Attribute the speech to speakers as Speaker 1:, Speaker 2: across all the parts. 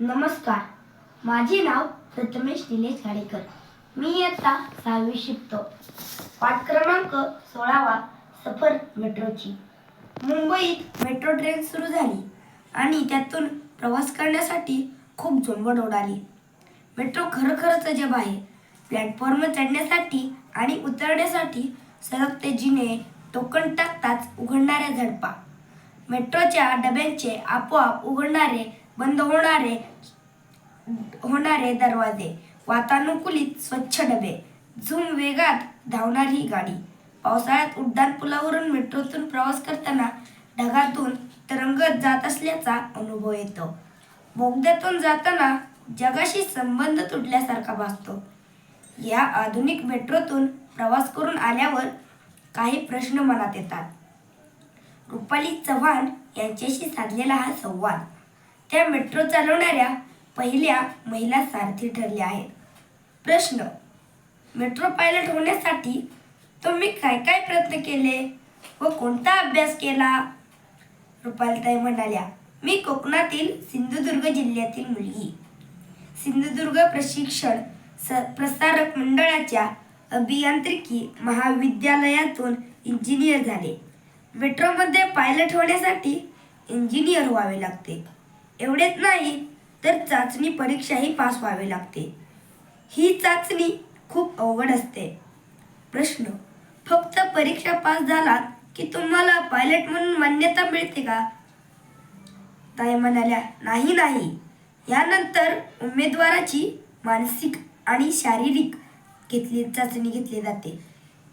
Speaker 1: नमस्कार. माझे नाव प्रथमेश निलेश गाडेकर. मी इयत्ता सहावी शिकतो. पाठ क्रमांक सोळावा सफर मेट्रोची. मुंबईत मेट्रो ट्रेन सुरू झाली आणि त्यातून प्रवास करण्यासाठी खूप झुंबड उडाली मेट्रो खरोखरच अजब आहे. प्लॅटफॉर्म चढण्यासाठी आणि उतरण्यासाठी सरकते जिने टोकन टाकताच उघडणाऱ्या झडपा. मेट्रोच्या डब्यांचे आपोआप उघडणारे बंद होणारे होणारे दरवाजे वातानुकूलित स्वच्छ डबे झूम वेगात धावणारी गाडी. पावसाळ्यात उड्डाण पुलावरून मेट्रोतून प्रवास करताना ढगातून तरंगत जात असल्याचा अनुभव येतो. बोगद्यातून जाताना जगाशी संबंध तुटल्यासारखा भासतो. या आधुनिक मेट्रोतून प्रवास करून आल्यावर काही प्रश्न मनात येतात. रुपाली चव्हाण यांच्याशी साधलेला हा संवाद. त्या मेट्रो चालवणाऱ्या पहिल्या महिला सारथी ठरल्या आहेत. प्रश्न मेट्रो पायलट होण्यासाठी तुम्ही काय काय प्रयत्न केले व कोणता अभ्यास केला? रुपालताई म्हणाल्या मी कोकणातील सिंधुदुर्ग जिल्ह्यातील मुलगी. सिंधुदुर्ग प्रशिक्षण स प्रसारक मंडळाच्या अभियांत्रिकी महाविद्यालयातून इंजिनियर झाले. मेट्रोमध्ये पायलट होण्यासाठी इंजिनियर व्हावे लागते. एवढेच नाही तर चाचणी परीक्षाही पास व्हावी लागते. ही चाचणी खूप अवघड असते. प्रश्न फक्त परीक्षा पास झालात की तुम्हाला पायलट म्हणून मान्यता मिळते का? ताई म्हणाल्या नाही नाही. यानंतर उमेदवाराची मानसिक आणि शारीरिक घेतली चाचणी घेतली जाते.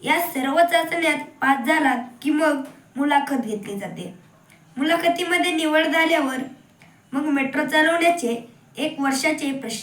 Speaker 1: या सर्व चाचण्यात पास झालात की मग मुलाखत घेतली जाते. मुलाखतीमध्ये निवड झाल्यावर मग मेट्रो चालवण्याचे एक वर्षाचे प्रशिक्षण